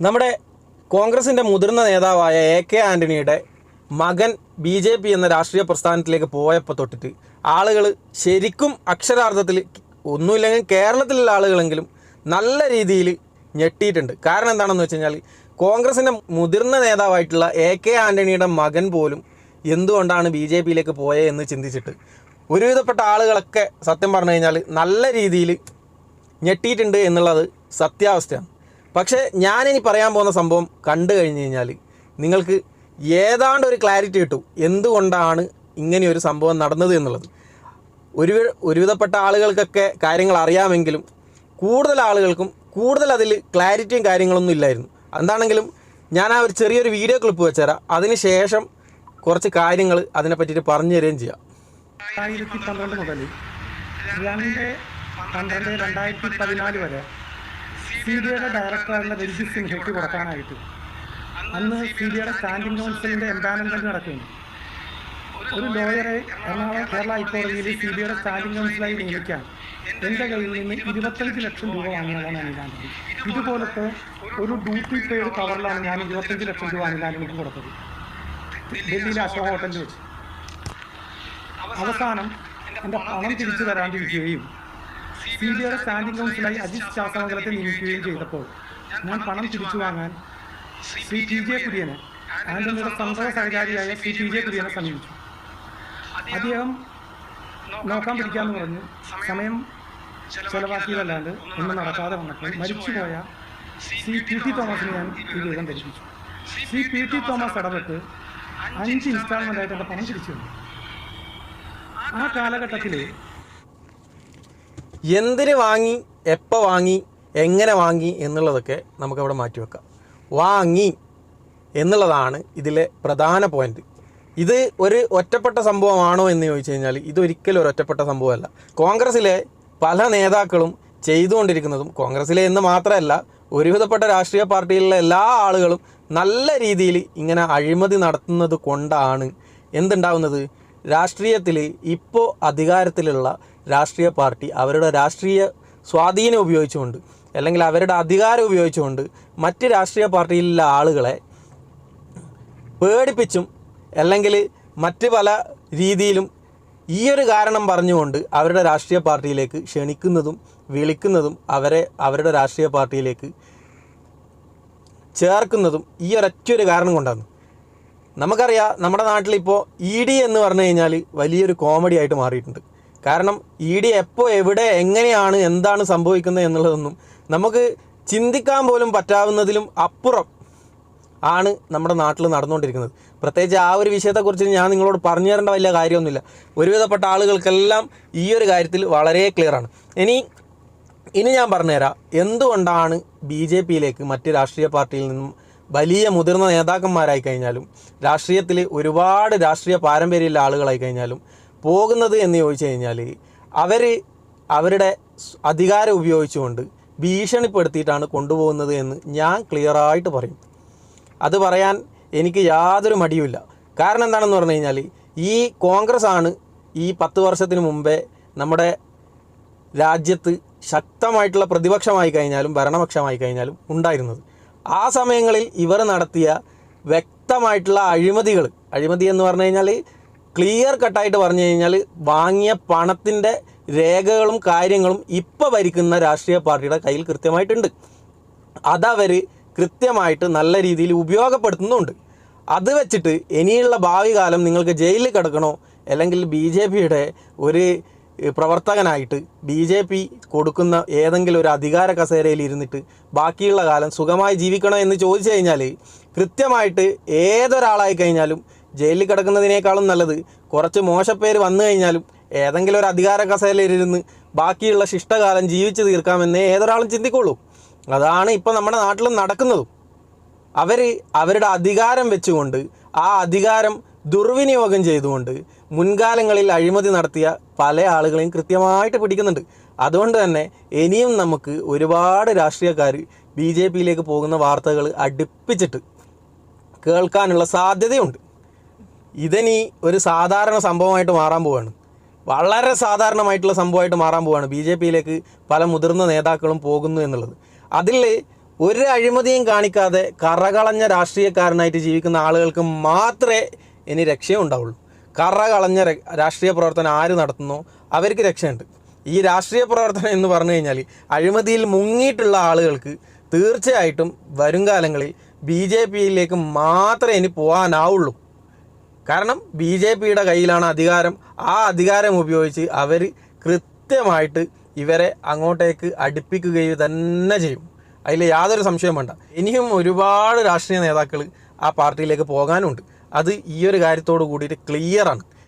നമ്മുടെ കോൺഗ്രസിന്റെ മുതിർന്ന നേതാവായ എ കെ ആന്റണിയുടെ മകൻ ബി ജെ പി എന്ന രാഷ്ട്രീയ പ്രസ്ഥാനത്തിലേക്ക് പോയപ്പോൾ തൊട്ടിട്ട് ആളുകൾ ശരിക്കും അക്ഷരാർത്ഥത്തിൽ ഒന്നുമില്ലെങ്കിൽ കേരളത്തിലുള്ള ആളുകളെങ്കിലും നല്ല രീതിയിൽ ഞെട്ടിയിട്ടുണ്ട്. കാരണം എന്താണെന്ന് വെച്ച് കഴിഞ്ഞാൽ കോൺഗ്രസിന്റെ മുതിർന്ന നേതാവായിട്ടുള്ള എ കെ ആന്റണിയുടെ മകൻ പോലും എന്തുകൊണ്ടാണ് ബി ജെ പിയിലേക്ക് പോയത് എന്ന് ചിന്തിച്ചിട്ട് ഒരുവിധപ്പെട്ട ആളുകളൊക്കെ സത്യം പറഞ്ഞു കഴിഞ്ഞാൽ നല്ല രീതിയിൽ ഞെട്ടിയിട്ടുണ്ട് എന്നുള്ളത് സത്യാവസ്ഥയാണ്. പക്ഷേ ഞാനിനി പറയാൻ പോകുന്ന സംഭവം കണ്ടു കഴിഞ്ഞ് കഴിഞ്ഞാൽ നിങ്ങൾക്ക് ഏതാണ്ട് ഒരു ക്ലാരിറ്റി കിട്ടും എന്തുകൊണ്ടാണ് ഇങ്ങനെ ഒരു സംഭവം നടന്നത് എന്നുള്ളത്. ഒരു ഒരുവിധപ്പെട്ട ആളുകൾക്കൊക്കെ കാര്യങ്ങൾ അറിയാമെങ്കിലും കൂടുതൽ ആളുകൾക്കും കൂടുതൽ അതിൽ ക്ലാരിറ്റിയും കാര്യങ്ങളൊന്നും ഇല്ലായിരുന്നു. എന്താണെങ്കിലും ഞാൻ ആ ഒരു ചെറിയൊരു വീഡിയോ ക്ലിപ്പ് വെച്ചുതരാം. അതിന് ശേഷം കുറച്ച് കാര്യങ്ങൾ അതിനെ പറ്റിയിട്ട് പറഞ്ഞു തരികയും ചെയ്യാം. രണ്ടായിരത്തി പന്ത്രണ്ട് മുതൽ രണ്ട് പന്ത്രണ്ട് രണ്ടായിരത്തി പതിനാല് വരെ സി ബി ഐയുടെ ഡയറക്ടറായിരുന്ന രഞ്ജിത് സിൻഹയ്ക്ക് കൊടുക്കാനായിട്ട്. അന്ന് സി ബി ഐയുടെ സ്റ്റാൻഡിംഗ് കൗൺസിലിന്റെ എംപാനൽമെന്റ് നടക്കുന്നു. ഒരു ലോയറെ എറണാകുളം കേരള ഹൈക്കോടതിയിൽ സി ബി ഐയുടെ സ്റ്റാൻഡിംഗ് കൗൺസിലായി നിയമിക്കാൻ എന്റെ കയ്യിൽ നിന്ന് ഇരുപത്തഞ്ച് ലക്ഷം രൂപ വാങ്ങിയതാണ് അനിലാനന്ദി ഇതുപോലത്തെ ഒരു ഡ്യൂട്ടി പെയ്ഡ് കവറിലാണ് ഞാൻ ഇരുപത്തഞ്ച് ലക്ഷം രൂപ അനിലാനന്ദിക്ക് കൊടുത്തത്. ഡൽഹിയിലെ അശോക ഹോട്ടലിൽ വെച്ച്. അവസാനം എന്റെ പണം തിരിച്ചു തരാണ്ടിരിക്കുകയും സി ബി ഐയുടെ സ്റ്റാൻഡിംഗ് കൗൺസിലായി അജിത് ശാസ്ത്രമംഗലത്തെ നിയമിക്കുകയും ചെയ്തപ്പോൾ ഞാൻ പണം തിരിച്ചു വാങ്ങാൻ ശ്രീ ടി ജെ കുര്യനെ ആന്റണിയുടെ സംഭവ സഹചാരിയായ ശ്രീ ടി ജെ കുര്യനെ സമീപിച്ചു. അദ്ദേഹം നോക്കാൻ പിടിക്കാമെന്ന് പറഞ്ഞു. സമയം ചെലവാക്കിയതല്ലാണ്ട് ഒന്നും നടക്കാതെ വന്നപ്പോൾ മരിച്ചുപോയ ശ്രീ പി ടി തോമസിനെ ഞാൻ ഈ വിവരം ധരിപ്പിച്ചു. ശ്രീ പി ടി തോമസ് ഇടപെട്ട് അഞ്ച് ഇൻസ്റ്റാൾമെന്റ് ആയിട്ട് എന്റെ പണം തിരിച്ചു ആ കാലഘട്ടത്തിൽ എന്തിന് വാങ്ങി എപ്പോൾ വാങ്ങി എങ്ങനെ വാങ്ങി എന്നുള്ളതൊക്കെ നമുക്കവിടെ മാറ്റിവെക്കാം വാങ്ങി എന്നുള്ളതാണ് ഇതിലെ പ്രധാന പോയിന്റ് ഇത് ഒരു ഒറ്റപ്പെട്ട സംഭവമാണോ എന്ന് ചോദിച്ചു കഴിഞ്ഞാൽ ഇതൊരിക്കലും ഒരു ഒറ്റപ്പെട്ട സംഭവമല്ല. കോൺഗ്രസ്സിലെ പല നേതാക്കളും ചെയ്തുകൊണ്ടിരിക്കുന്നതും കോൺഗ്രസ്സിലെ എന്ന് മാത്രമല്ല ഒരുവിധപ്പെട്ട രാഷ്ട്രീയ പാർട്ടിയിലുള്ള എല്ലാ ആളുകളും നല്ല രീതിയിൽ ഇങ്ങനെ അഴിമതി നടത്തുന്നത് കൊണ്ടാണ് എന്തുണ്ടാവുന്നത്? രാഷ്ട്രീയത്തിൽ ഇപ്പോൾ അധികാരത്തിലുള്ള രാഷ്ട്രീയ പാർട്ടി അവരുടെ രാഷ്ട്രീയ സ്വാധീനം ഉപയോഗിച്ചുകൊണ്ട് അല്ലെങ്കിൽ അവരുടെ അധികാരം ഉപയോഗിച്ചുകൊണ്ട് മറ്റ് രാഷ്ട്രീയ പാർട്ടിയിലുള്ള ആളുകളെ പേടിപ്പിച്ചും അല്ലെങ്കിൽ മറ്റ് പല രീതിയിലും ഈ ഒരു കാരണം പറഞ്ഞുകൊണ്ട് അവരുടെ രാഷ്ട്രീയ പാർട്ടിയിലേക്ക് ക്ഷണിക്കുന്നതും വിളിക്കുന്നതും അവരെ അവരുടെ രാഷ്ട്രീയ പാർട്ടിയിലേക്ക് ചേർക്കുന്നതും ഈ ഒരൊറ്റൊരു കാരണം കൊണ്ടാണ്. നമുക്കറിയാം നമ്മുടെ നാട്ടിലിപ്പോൾ ഇ ഡി എന്ന് പറഞ്ഞു കഴിഞ്ഞാൽ വലിയൊരു കോമഡി ആയിട്ട് മാറിയിട്ടുണ്ട്. കാരണം ഇ ഡി എപ്പോൾ എവിടെ എങ്ങനെയാണ് എന്താണ് സംഭവിക്കുന്നത് എന്നുള്ളതൊന്നും നമുക്ക് ചിന്തിക്കാൻ പോലും പറ്റാവുന്നതിലും അപ്പുറം ആണ് നമ്മുടെ നാട്ടിൽ നടന്നുകൊണ്ടിരിക്കുന്നത്. പ്രത്യേകിച്ച് ആ ഒരു വിഷയത്തെക്കുറിച്ച് ഞാൻ നിങ്ങളോട് പറഞ്ഞു തരേണ്ട വലിയ കാര്യമൊന്നുമില്ല. ഒരുവിധപ്പെട്ട ആളുകൾക്കെല്ലാം ഈ ഒരു കാര്യത്തിൽ വളരെ ക്ലിയറാണ് ഇനി ഇനി ഞാൻ പറഞ്ഞുതരാം. എന്തുകൊണ്ടാണ് ബി ജെ പിയിലേക്ക് മറ്റ് രാഷ്ട്രീയ പാർട്ടിയിൽ നിന്നും വലിയ മുതിർന്ന നേതാക്കന്മാരായി കഴിഞ്ഞാലും രാഷ്ട്രീയത്തിൽ ഒരുപാട് രാഷ്ട്രീയ പാരമ്പര്യമുള്ള ആളുകളായി കഴിഞ്ഞാലും പോകുന്നത് എന്ന് ചോദിച്ചു കഴിഞ്ഞാൽ അവർ അവരുടെ അധികാരം ഉപയോഗിച്ചുകൊണ്ട് ഭീഷണിപ്പെടുത്തിയിട്ടാണ് കൊണ്ടുപോകുന്നത് എന്ന് ഞാൻ ക്ലിയറായിട്ട് പറയും. അത് പറയാൻ എനിക്ക് യാതൊരു മടിയുമില്ല. കാരണം എന്താണെന്ന് പറഞ്ഞു കഴിഞ്ഞാൽ ഈ കോൺഗ്രസ് ആണ് ഈ പത്ത് വർഷത്തിന് മുമ്പേ നമ്മുടെ രാജ്യത്ത് ശക്തമായിട്ടുള്ള പ്രതിപക്ഷമായി കഴിഞ്ഞാലും ഭരണപക്ഷമായി കഴിഞ്ഞാലും ഉണ്ടായിരുന്നത്. ആ സമയങ്ങളിൽ ഇവർ നടത്തിയ വ്യക്തമായിട്ടുള്ള അഴിമതികൾ അഴിമതി എന്ന് പറഞ്ഞു കഴിഞ്ഞാൽ ക്ലിയർ കട്ടായിട്ട് പറഞ്ഞു കഴിഞ്ഞാൽ വാങ്ങിയ പണത്തിന്റെ രേഖകളും കാര്യങ്ങളും ഇപ്പോൾ ഭരിക്കുന്ന രാഷ്ട്രീയ പാർട്ടിയുടെ കയ്യിൽ കൃത്യമായിട്ടുണ്ട്. അതവർ കൃത്യമായിട്ട് നല്ല രീതിയിൽ ഉപയോഗപ്പെടുത്തുന്നുണ്ട്. അത് വെച്ചിട്ട് ഇനിയുള്ള ഭാവി കാലം നിങ്ങൾക്ക് ജയിലിൽ കിടക്കണോ അല്ലെങ്കിൽ ബി ജെ പിയുടെ ഒരു പ്രവർത്തകനായിട്ട് ബി ജെ പി കൊടുക്കുന്ന ഏതെങ്കിലും ഒരു അധികാര കസേരയിൽ ഇരുന്നിട്ട് ബാക്കിയുള്ള കാലം സുഖമായി ജീവിക്കണോ എന്ന് ചോദിച്ചു കഴിഞ്ഞാൽ കൃത്യമായിട്ട് ഏതൊരാളായി കഴിഞ്ഞാലും ജയിലിൽ കിടക്കുന്നതിനേക്കാളും നല്ലത്. കുറച്ച് മോശപ്പേര് വന്നു കഴിഞ്ഞാലും ഏതെങ്കിലും ഒരു അധികാര കസേരയിലിരുന്ന് ബാക്കിയുള്ള ശിഷ്ടകാലം ജീവിച്ചു തീർക്കാമെന്നേ ഏതൊരാളും ചിന്തിക്കുള്ളൂ. അതാണ് ഇപ്പോൾ നമ്മുടെ നാട്ടിൽ നടക്കുന്നതും. അവർ അവരുടെ അധികാരം വെച്ചുകൊണ്ട് ആ അധികാരം ദുർവിനിയോഗം ചെയ്തുകൊണ്ട് മുൻകാലങ്ങളിൽ അഴിമതി നടത്തിയ പല ആളുകളെയും കൃത്യമായിട്ട് പിടിക്കുന്നുണ്ട്. അതുകൊണ്ട് തന്നെ ഇനിയും നമുക്ക് ഒരുപാട് രാഷ്ട്രീയക്കാർ ബി ജെ പിയിലേക്ക് പോകുന്ന വാർത്തകൾ അടുപ്പിച്ചിട്ട് കേൾക്കാനുള്ള സാധ്യതയുണ്ട്. ഇതിനി ഒരു സാധാരണ സംഭവമായിട്ട് മാറാൻ പോവാണ്. വളരെ സാധാരണമായിട്ടുള്ള സംഭവമായിട്ട് മാറാൻ പോവാണ് ബി ജെ പിയിലേക്ക് പല മുതിർന്ന നേതാക്കളും പോകുന്നു എന്നുള്ളത്. അതിൽ ഒരു അഴിമതിയും കാണിക്കാതെ കറകളഞ്ഞ രാഷ്ട്രീയക്കാരനായിട്ട് ജീവിക്കുന്ന ആളുകൾക്ക് മാത്രമേ ഇനി രക്ഷയുണ്ടാവുള്ളൂ കറകളഞ്ഞ രാഷ്ട്രീയ പ്രവർത്തനം ആര് നടത്തുന്നു? അവർക്ക് രക്ഷയുണ്ട്. ഈ രാഷ്ട്രീയ പ്രവർത്തനം എന്ന് പറഞ്ഞു കഴിഞ്ഞാൽ അഴിമതിയിൽ മുങ്ങിയിട്ടുള്ള ആളുകൾക്ക് തീർച്ചയായിട്ടും വരും കാലങ്ങളിൽ ബി ജെ പിയിലേക്ക് മാത്രമേ ഇനി പോകാനാവുള്ളൂ. കാരണം ബി ജെ പിയുടെ കയ്യിലാണ് അധികാരം. ആ അധികാരം ഉപയോഗിച്ച് അവർ കൃത്യമായിട്ട് ഇവരെ അങ്ങോട്ടേക്ക് അടുപ്പിക്കുകയും തന്നെ ചെയ്യും. അതിൽ യാതൊരു സംശയവും വേണ്ട. ഇനിയും ഒരുപാട് രാഷ്ട്രീയ നേതാക്കൾ ആ പാർട്ടിയിലേക്ക് പോകാനുണ്ട്. അത് ഈ ഒരു കാര്യത്തോട് കൂടിയിട്ട് ക്ലിയറാണ്